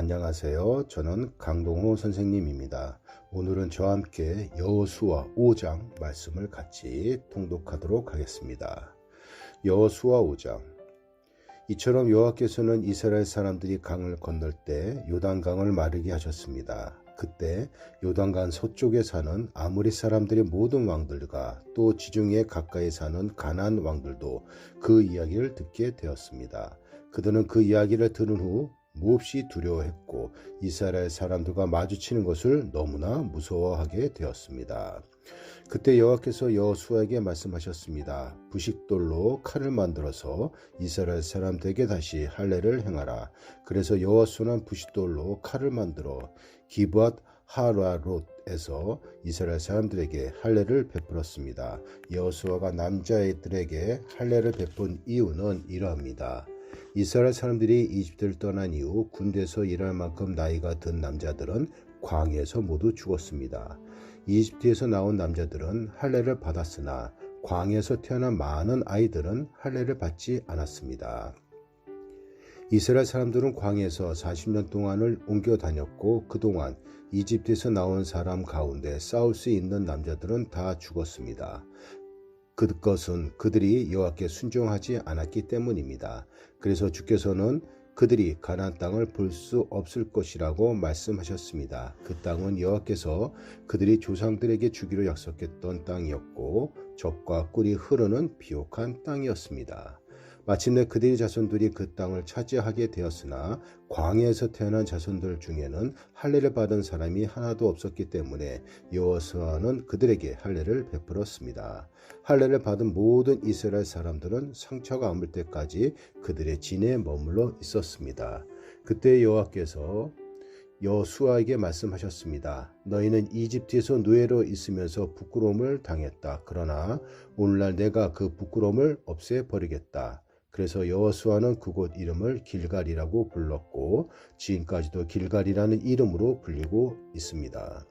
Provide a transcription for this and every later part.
안녕하세요. 저는 강동호 선생님입니다. 오늘은 저와 함께 여호수아 5장 말씀을 같이 통독하도록 하겠습니다. 여호수아 5장 이처럼 여호와께서는 이스라엘 사람들이 강을 건널 때 요단강을 마르게 하셨습니다. 그때 요단강 서쪽에 사는 아무리 사람들의 모든 왕들과 또 지중해 가까이 사는 가난 왕들도 그 이야기를 듣게 되었습니다. 그들은 그 이야기를 들은 후 몹시 두려워했고 이스라엘 사람들과 마주치는 것을 너무나 무서워하게 되었습니다. 그때 여호와께서 여호수아에게 말씀하셨습니다. 부식돌로 칼을 만들어서 이스라엘 사람들에게 다시 할례를 행하라. 그래서 여호수아는 부식돌로 칼을 만들어 기브앗 하라롯에서 이스라엘 사람들에게 할례를 베풀었습니다. 여호수아가 남자애들에게 할례를 베푼 이유는 이러합니다. 이스라엘 사람들이 이집트를 떠난 이후 군대에서 일할 만큼 나이가 든 남자들은 광야에서 모두 죽었습니다. 이집트에서 나온 남자들은 할례를 받았으나 광야에서 태어난 많은 아이들은 할례를 받지 않았습니다. 이스라엘 사람들은 광야에서 40년 동안을 옮겨 다녔고 그동안 이집트에서 나온 사람 가운데 싸울 수 있는 남자들은 다 죽었습니다. 그것은 그들이 여호와께 순종하지 않았기 때문입니다. 그래서 주께서는 그들이 가나안 땅을 볼 수 없을 것이라고 말씀하셨습니다. 그 땅은 여호와께서 그들이 조상들에게 주기로 약속했던 땅이었고 적과 꿀이 흐르는 비옥한 땅이었습니다. 마침내 그들의 자손들이 그 땅을 차지하게 되었으나 광야에서 태어난 자손들 중에는 할례를 받은 사람이 하나도 없었기 때문에 여호수아는 그들에게 할례를 베풀었습니다. 할례를 받은 모든 이스라엘 사람들은 상처가 아물 때까지 그들의 진에 머물러 있었습니다. 그때 여호와께서 여수아에게 말씀하셨습니다. 너희는 이집트에서 노예로 있으면서 부끄러움을 당했다. 그러나 오늘날 내가 그 부끄러움을 없애 버리겠다. 그래서 여호수아는 그곳 이름을 길갈이라고 불렀고 지금까지도 길갈이라는 이름으로 불리고 있습니다.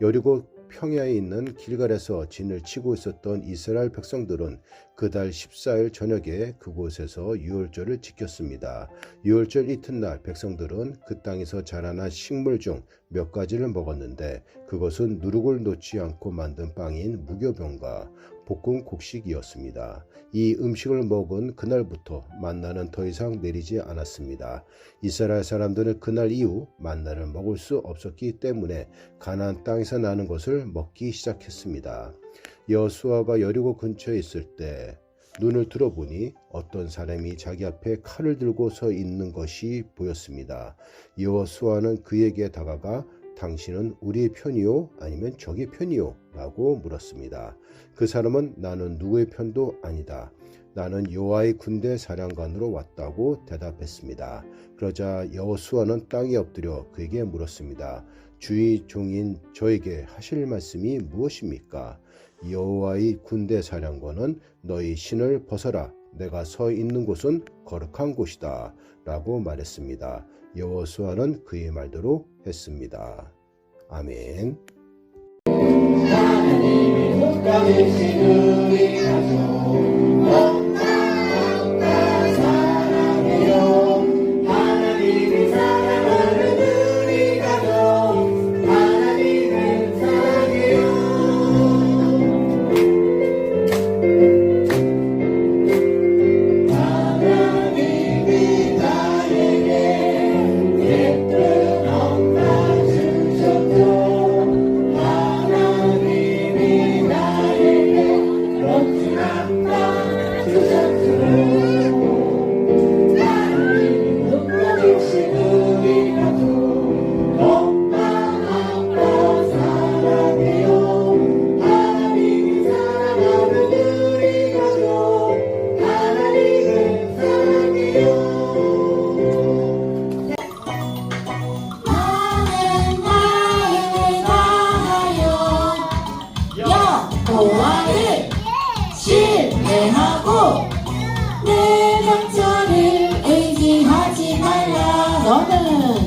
여리고 평야에 있는 길갈에서 진을 치고 있었던 이스라엘 백성들은 그달 14일 저녁에 그곳에서 유월절을 지켰습니다. 유월절 이튿날 백성들은 그 땅에서 자라난 식물 중 몇 가지를 먹었는데 그것은 누룩을 놓지 않고 만든 빵인 무교병과 볶은 곡식이었습니다. 이 음식을 먹은 그날부터 만나는 더 이상 내리지 않았습니다. 이스라엘 사람들은 그날 이후 만나를 먹을 수 없었기 때문에 가나안 땅에서 나는 것을 먹기 시작했습니다. 여수아가 여리고 근처에 있을 때 눈을 들어보니 어떤 사람이 자기 앞에 칼을 들고 서 있는 것이 보였습니다. 여호수아는 그에게 다가가 당신은 우리의 편이요 아니면 적의 편이요 라고 물었습니다. 그 사람은 나는 누구의 편도 아니다. 나는 여호와의 군대 사령관으로 왔다고 대답했습니다. 그러자 여호수아는 땅에 엎드려 그에게 물었습니다. 주의 종인 저에게 하실 말씀이 무엇입니까? 여호와의 군대 사령관은 너희 신을 벗어라. 내가 서 있는 곳은 거룩한 곳이다. 라고 말했습니다. 여호수아는 그의 말대로 했습니다. 아멘. 여호와를 신뢰하고 내 명철을 의지하지 말라. 너는